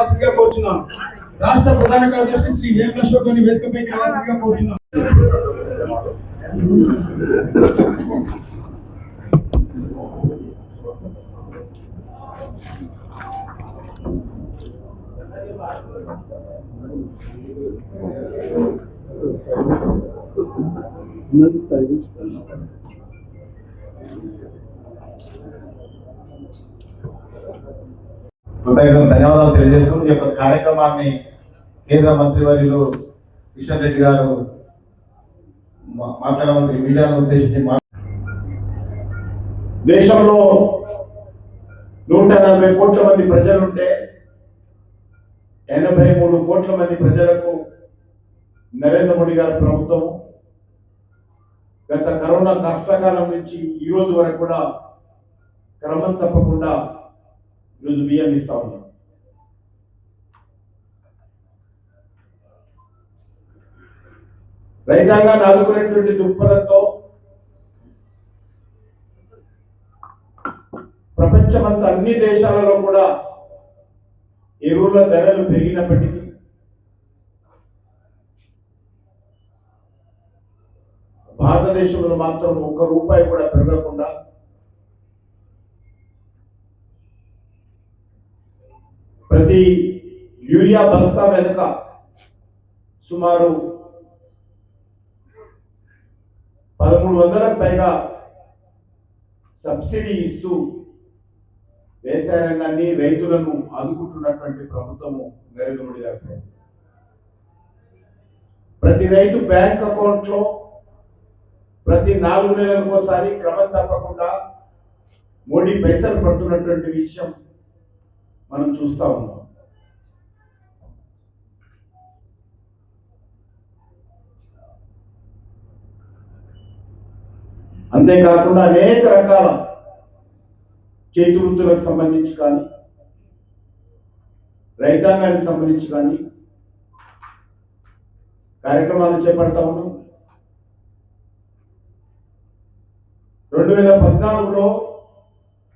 రావాల్సిందిగా కోరుచున్నాను రాష్ట్ర ప్రధాన కార్యదర్శి శ్రీ వేముల అశోక్ గారిని వేదికపైకి రావాల్సిందిగా కోరుచున్నాను హృదయంగా ధన్యవాదాలు తెలియజేస్తూ ఈ యొక్క కార్యక్రమాన్ని కేంద్ర మంత్రివర్యులు కిషన్ రెడ్డి గారు మాట్లాడమని మీడియాను ఉద్దేశించి దేశంలో నూట నలభై కోట్ల మంది ప్రజలుంటే ఎనభై మూడు కోట్ల మంది ప్రజలకు నరేంద్ర మోడీ గారి ప్రభుత్వం గత కరోనా కష్టకాలం నుంచి ఈ రోజు వరకు కూడా క్రమం తప్పకుండా ఈరోజు బియ్యం ఇస్తా ఉన్నాం రైతాంగాన్ని ఆదుకునేటువంటి దృక్పథంతో ప్రపంచమంతా అన్ని దేశాలలో కూడా ఎరువుల ధరలు పెరిగినప్పటికీ భారతదేశంలో మాత్రం ఒక్క రూపాయి కూడా పెరగకుండా ప్రతి యూరియా బస్తా వెనుక సుమారు పదమూడు వందలకు పైగా సబ్సిడీ ఇస్తూ వ్యవసాయ రంగాన్ని రైతులను ఆదుకుంటున్నటువంటి ప్రభుత్వము నరేంద్ర మోడీ గారి ప్రభుత్వం. ప్రతి రైతు బ్యాంక్ అకౌంట్లో ప్రతి నాలుగు నెలలకు ఒకసారి క్రమం తప్పకుండా మోడీ పైసలు పడుతున్నటువంటి విషయం మనం చూస్తా ఉన్నాం అంతేకాకుండా అనేక రకాల చేతి వృత్తులకు సంబంధించి కానీ రైతాంగానికి సంబంధించి కానీ కార్యక్రమాలు చేపడతా ఉన్నాం. రెండు వేల పద్నాలుగులో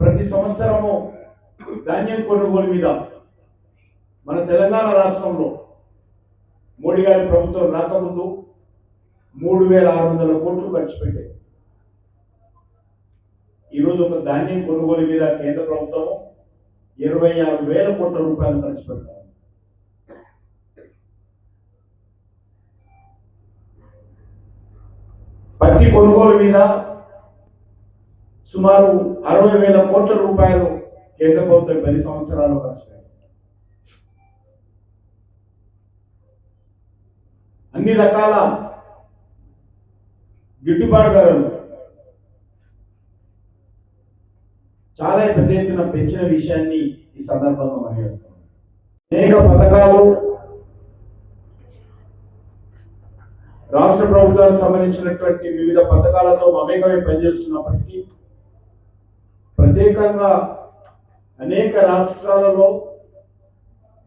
ప్రతి సంవత్సరము ధాన్యం కొనుగోలు మీద మన తెలంగాణ రాష్ట్రంలో మోడీ గారి ప్రభుత్వం రాకముందు మూడు వేల ఆరు వందల కోట్లు ఖర్చు పెట్టాయి ఈరోజు ఒక ధాన్యం కొనుగోలు మీద కేంద్ర ప్రభుత్వం ఇరవై ఆరు వేల కోట్ల రూపాయలు ఖర్చు పెడతారు పత్తి కొనుగోలు మీద సుమారు అరవై వేల కోట్ల రూపాయలు కేంద్ర ప్రభుత్వం పది సంవత్సరాలు ఖర్చు అన్ని రకాల గిట్టుబాటు ధరలు చాలా పెద్ద ఎత్తున పెంచిన విషయాన్ని ఈ సందర్భంగా మనం అనేక పథకాలు రాష్ట్ర ప్రభుత్వానికి సంబంధించినటువంటి వివిధ పథకాలతో మమేకమే పనిచేస్తున్నప్పటికీ ప్రత్యేకంగా అనేక రాష్ట్రాలలో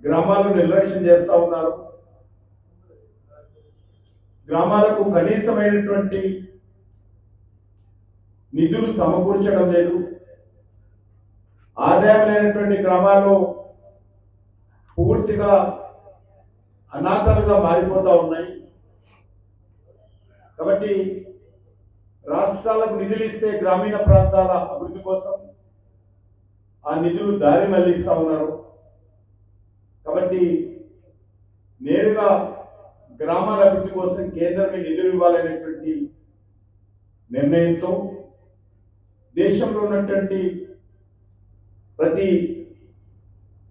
గ్రామాలను నిర్లక్ష్యం చేస్తూ ఉన్నారు. గ్రామాలకు కనీసమైనటువంటి నిధులు సమకూర్చడం లేదు. ఆదాయం లేనటువంటి గ్రామాలు పూర్తిగా అనాథలుగా మారిపోతూ ఉన్నాయి. కాబట్టి రాష్ట్రాలకు నిధులు ఇస్తే గ్రామీణ ప్రాంతాల అభివృద్ధి కోసం ఆ నిధులు దారి మళ్ళిస్తూ ఉన్నారు. కాబట్టి నేరుగా గ్రామాల అభివృద్ధి కోసం కేంద్రమే నిధులు ఇవ్వాలనేటువంటి నిర్ణయంతో దేశంలో ఉన్నటువంటి ప్రతి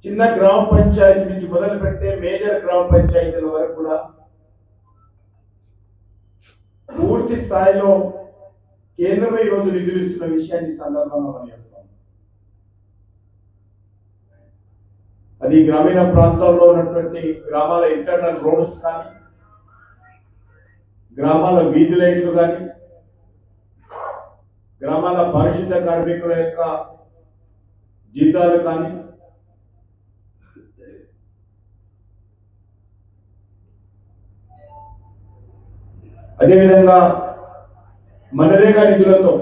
చిన్న గ్రామ పంచాయతీ నుంచి మొదలు పెడితే మేజర్ గ్రామ పంచాయతీల వరకు కూడా పూర్తి స్థాయిలో కేంద్రమే ఈరోజు నిధులు ఇస్తున్న విషయాన్ని సందర్భంగా మనం చేస్తాం. అది గ్రామీణ ప్రాంతాల్లో ఉన్నటువంటి గ్రామాల ఇంటర్నల్ రోడ్స్ కానీ గ్రామాల వీధి లైట్లు కానీ గ్రామాల పారిశుద్ధ కార్మికుల యొక్క జీతాలు కానీ అదేవిధంగా మనరేగా నిధులతో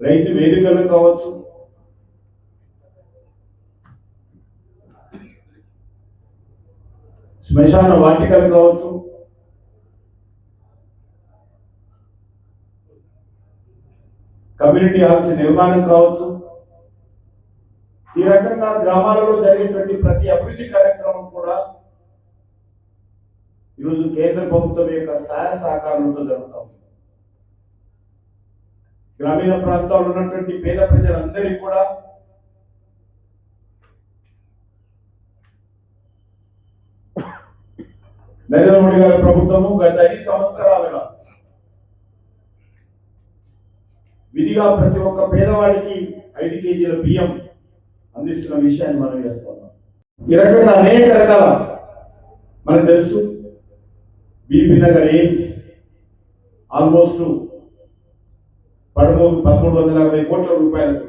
రైతు వేదికలు కావచ్చు శ్మశాన వాటికలు కావచ్చు కమ్యూనిటీ హాల్స్ నిర్మాణం కావచ్చు ఈ రకంగా గ్రామాలలో జరిగేటువంటి ప్రతి అభివృద్ధి కార్యక్రమం కూడా ఈరోజు కేంద్ర ప్రభుత్వం యొక్క సహాయ సహకారంతో జరుగుతూ ఉంది. గ్రామీణ ప్రాంతాల్లో ఉన్నటువంటి పేద ప్రజలందరికీ కూడా నరేంద్ర మోడీ గారి ప్రభుత్వము గత ఐదు సంవత్సరాలుగా విధిగా ప్రతి ఒక్క పేదవాడికి ఐదు కేజీల బియ్యం అందిస్తున్న విషయాన్ని మనం చేస్తున్నాం ఈ రకంగా అనేక రకాల మనకు తెలుసు. బీబీ నగర్ ఎయిమ్స్ ఆల్మోస్ట్ పదమూడు పదమూడు వందల అరవై కోట్ల రూపాయలకు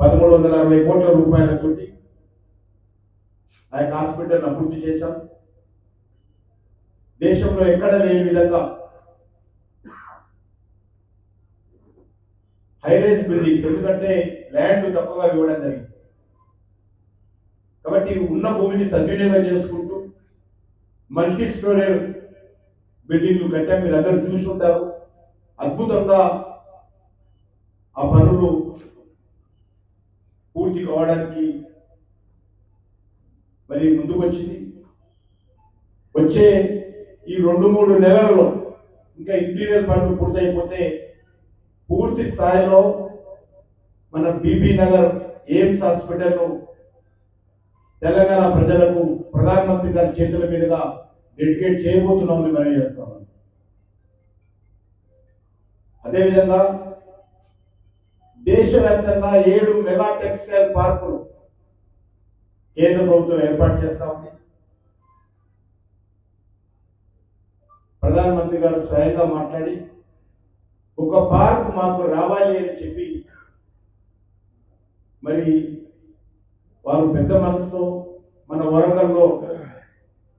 పదమూడు వందల అరవై కోట్ల రూపాయలతోటి ఆ యొక్క హాస్పిటల్ అభివృద్ధి చేశాం. దేశంలో ఎక్కడ లేని విధంగా హైరేజ్ బిల్డింగ్స్ ఎందుకంటే ల్యాండ్ తక్కువగా ఇవ్వడం జరిగింది. కాబట్టి ఉన్న భూమిని సద్వినియోగం చేసుకుంటూ మల్టీ స్టోరీ బిల్డింగ్లు కట్టా మీరు అందరూ చూసి ఉంటారు. అద్భుతంగా ఆ పనులు పూర్తి కావడానికి మరి ముందుకు వచ్చింది. వచ్చే ఈ రెండు మూడు నెలలలో ఇంకా ఇంటీరియర్ పనులు పూర్తయిపోతే పూర్తి స్థాయిలో మన BB Nagar AIIMS hospital Telangana ప్రజలకు ప్రధానమంత్రి గారి చేతుల మీదుగా డెడికేట్ చేయబోతున్నామని మనం చేస్తాం. అదేవిధంగా దేశవ్యాప్తంగా ఏడు మెగా టెక్స్టైల్ పార్కులు కేంద్ర ప్రభుత్వం ఏర్పాటు చేస్తా ఉంది. ప్రధానమంత్రి గారు స్వయంగా మాట్లాడి ఒక పార్క్ మాకు రావాలి అని చెప్పి మరి వారు పెద్ద మనసుతో మన వరంగల్లో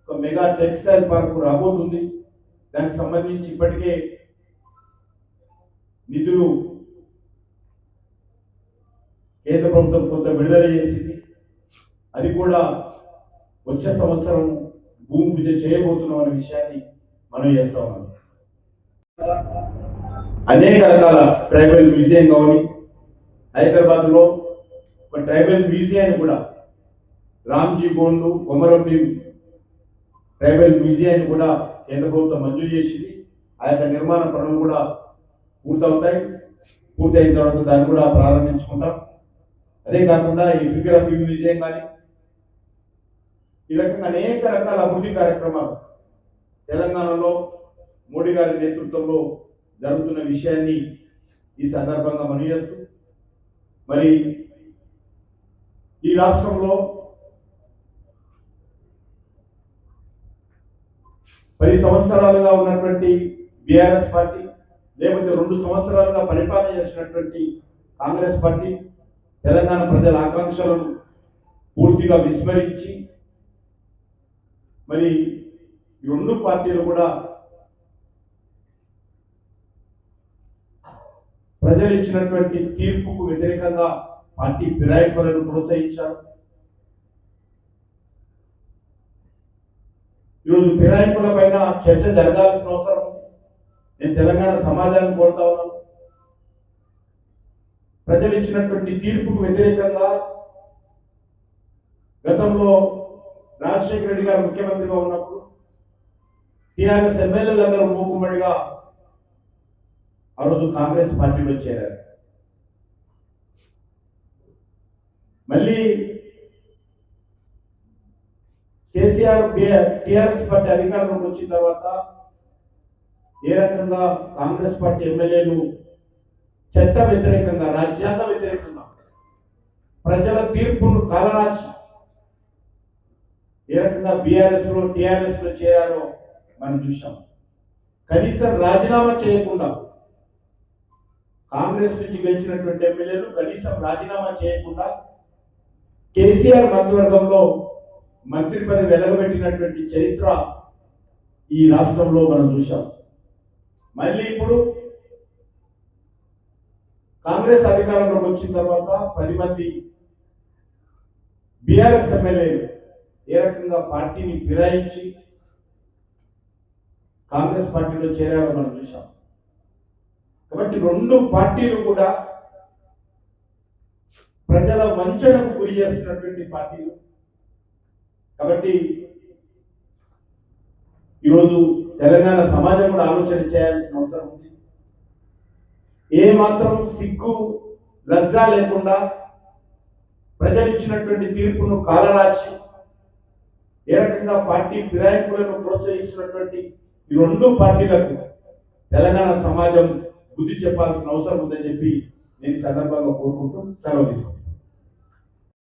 ఒక మెగా టెక్స్టైల్ పార్క్ రాబోతుంది. దానికి సంబంధించి ఇప్పటికే నిధులు కేంద్ర ప్రభుత్వం కొంత విడుదల చేసింది. అది కూడా వచ్చే సంవత్సరం భూమి పూజ చేయబోతున్నాం అనే విషయాన్ని మనం చేస్తా ఉన్నాం. అనేక రకాల ట్రైబల్ మ్యూజియం కానీ హైదరాబాద్లో ఒక ట్రైబల్ మ్యూజియాన్ని కూడా రామ్జీ గోండు కొమరొడ్డి ట్రైబల్ మ్యూజియాన్ని కూడా కేంద్ర ప్రభుత్వం మంజూరు చేసింది. ఆ యొక్క నిర్మాణ పనులు కూడా పూర్తవుతాయి. పూర్తయిన తర్వాత దాన్ని కూడా ప్రారంభించుకుంటాం. అదే కాకుండా ఈ ఫిగర్ మ్యూజియం కానీ ఈ రకంగా అనేక రకాల అభివృద్ధి కార్యక్రమాలు తెలంగాణలో మోడీ గారి నేతృత్వంలో జరుగుతున్న విషయాన్ని ఈ సందర్భంగా మనం చేస్తూ మరి ఈ రాష్ట్రంలో పది సంవత్సరాలుగా ఉన్నటువంటి బీఆర్ఎస్ పార్టీ లేకపోతే రెండు సంవత్సరాలుగా పరిపాలన చేసినటువంటి కాంగ్రెస్ పార్టీ తెలంగాణ ప్రజల ఆకాంక్షలను పూర్తిగా విస్మరించి మరి రెండు పార్టీలు కూడా ప్రజలు ఇచ్చినటువంటి తీర్పుకు వ్యతిరేకంగా పార్టీ ఫిరాయింపులను ప్రోత్సహించారు. ఈరోజు ఫిరాయింపుల పైన చర్చ జరగాల్సిన అవసరం ఉంది. నేను తెలంగాణ సమాజాన్ని కోరుతా ఉన్నాను. ప్రజలు ఇచ్చినటువంటి తీర్పుకు వ్యతిరేకంగా గతంలో రాజశేఖర రెడ్డి గారు ముఖ్యమంత్రిగా ఉన్నప్పుడు టీఆర్ఎస్ ఎమ్మెల్యేలందరూ మూకుమ్మడిగా ఆ రోజు కాంగ్రెస్ పార్టీలో చేరారు. మళ్ళీ కేసీఆర్ టిఆర్ఎస్ పార్టీ అధికారంలోకి వచ్చిన తర్వాత ఏ రకంగా కాంగ్రెస్ పార్టీ ఎమ్మెల్యేలు చట్ట వ్యతిరేకంగా రాజ్యాంగ వ్యతిరేకంగా ప్రజల తీర్పును కాలరాచి ఏ రకంగా బీఆర్ఎస్లో టిఆర్ఎస్లో చేరారో మనం చూసాం కనీసం రాజీనామా చేయకుండా కాంగ్రెస్ నుంచి గెలిచినటువంటి ఎమ్మెల్యేలు కనీసం రాజీనామా చేయకుండా కేసీఆర్ మంత్రివర్గంలో మంత్రి పని వెలగబెట్టినటువంటి చరిత్ర ఈ రాష్ట్రంలో మనం చూసాం మళ్ళీ ఇప్పుడు కాంగ్రెస్ అధికారంలోకి వచ్చిన తర్వాత పది మంది బీఆర్ఎస్ ఎమ్మెల్యేలు ఏ రకంగా పార్టీని ఫిరాయించి కాంగ్రెస్ పార్టీలో చేరారో మనం చూసాం కాబట్టి రెండు పార్టీలు కూడా ప్రజల వంచనకు గురి చేస్తున్నటువంటి పార్టీలు. కాబట్టి ఈరోజు తెలంగాణ సమాజం కూడా ఆలోచన చేయాల్సిన అవసరం ఉంది. ఏ మాత్రం సిగ్గు లజ్జ లేకుండా ప్రజలు ఇచ్చినటువంటి తీర్పును కాలరాచి ఏ రకంగా పార్టీ ఫిరాయింపులను ప్రోత్సహిస్తున్నటువంటి ఈ రెండు పార్టీలకు తెలంగాణ సమాజం బుద్ధి చెప్పాల్సిన అవసరం ఉందని చెప్పి నేను సందర్భంగా కోరుకుంటూ సెలవు తీసుకుంటాను